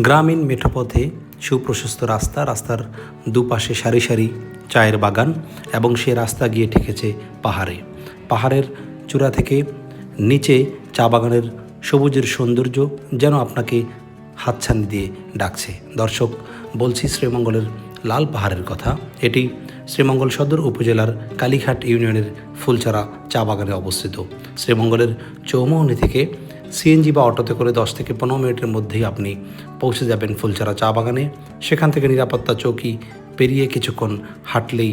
গ্রামীণ মেঠোপথে সুপ্রশস্ত রাস্তা, রাস্তার দুপাশে সারি সারি চায়ের বাগান এবং সে রাস্তা গিয়ে ঠেকেছে পাহাড়ে। পাহাড়ের চূড়া থেকে নিচে চা বাগানের সবুজের সৌন্দর্য যেন আপনাকে হাতছানি দিয়ে ডাকছে। দর্শক, বলছি শ্রীমঙ্গলের লাল পাহাড়ের কথা। এটি শ্রীমঙ্গল সদর উপজেলার কালীঘাট ইউনিয়নের ফুলচারা চা বাগানে অবস্থিত। শ্রীমঙ্গলের চৌমোহনী থেকে সিএনজি বা অটোতে করে দশ থেকে পনেরো মিনিটের মধ্যেই আপনি পৌঁছে যাবেন ফুলচারা চা বাগানে। সেখান থেকে নিরাপত্তা চৌকি পেরিয়ে কিছুক্ষণ হাঁটলেই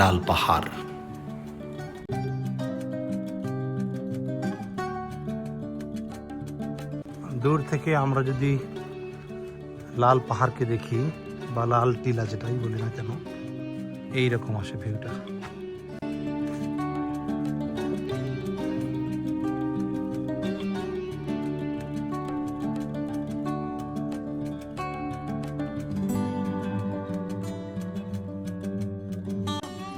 লাল পাহাড়। দূর থেকে আমরা যদি লাল পাহাড়কে দেখি বা লাল টিলা যেটাই বলি না কেন, এইরকম আসে ভিউটা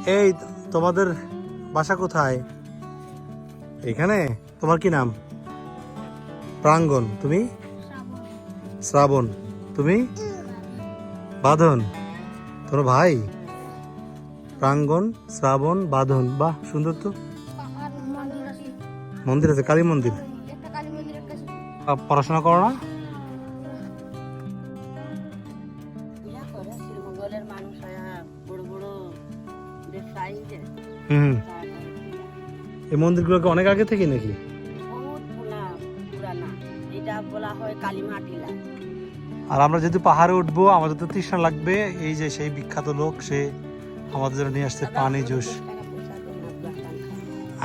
এই, তোমাদের বাসা কোথায়? এখানে? তোমার কি নাম? প্রাঙ্গন। তুমি? শ্রাবণ। তুমি? বাঁধন। তোমার ভাই? প্রাঙ্গন, শ্রাবণ, বাঁধন। বাহ, সুন্দর তো। মন্দির আছে, কালী মন্দির। পড়াশোনা করো না? হুম এই মন্দিরগুলোকে অনেক আগে থেকে নাকি? আর আমরা যেহেতু পাহাড়ে উঠবো আমাদের তো তৃষ্ণা লাগবে। এই যে সেই বিখ্যাত লোক সে আমাদের জন্য নিয়ে আসছে পানি জুস।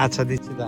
আচ্ছা দিচ্ছি দা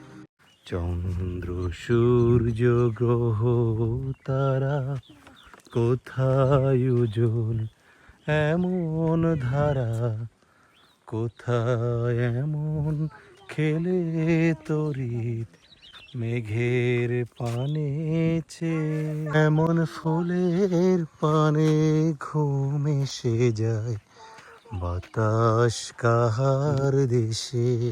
চন্দ্র, সূর্য, গ্রহ, তারা কোথায় উজ্জ্বল? এমন ধারা কোথায় এমন খেলে তরিত? মেঘের পানে এমন ফুলের পানে ঘুম এসে যায়। বাতাস কাহার দেশে?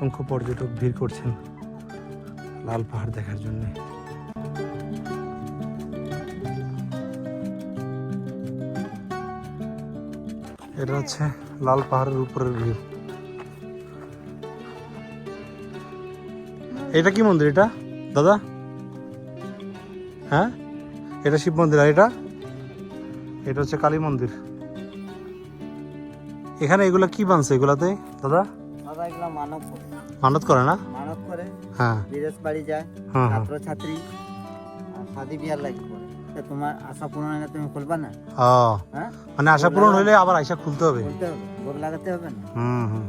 অসংখ্য পর্যটক ভিড় করছেন লাল পাহাড় দেখার জন্য। এটা হচ্ছে লাল পাহাড়ের উপরের ভিউ এটা কি মন্দির এটা? দাদা? হ্যাঁ? এটা শিব মন্দির আর এটা? এটা হচ্ছে কালী মন্দির। এখানে এগুলা কি বানছে এগুলাতে? দাদা? বাবা এগুলো মানব করে। মানত করে না? মানত করে। হ্যাঁ। বিদেশ বাড়ি যায়। হ্যাঁ হ্যাঁ। ছাত্র ছাত্রী শাদি বিয়ার লাগি করে। তা তোমার আশা পূরণ হলে তুমি খুলবা না? ও। হ্যাঁ? মানে আশা পূরণ হলে আবার আশা খুলতে হবে? খুলতে হবে। ভোগ লাগাতে হবে না? হুম হুম।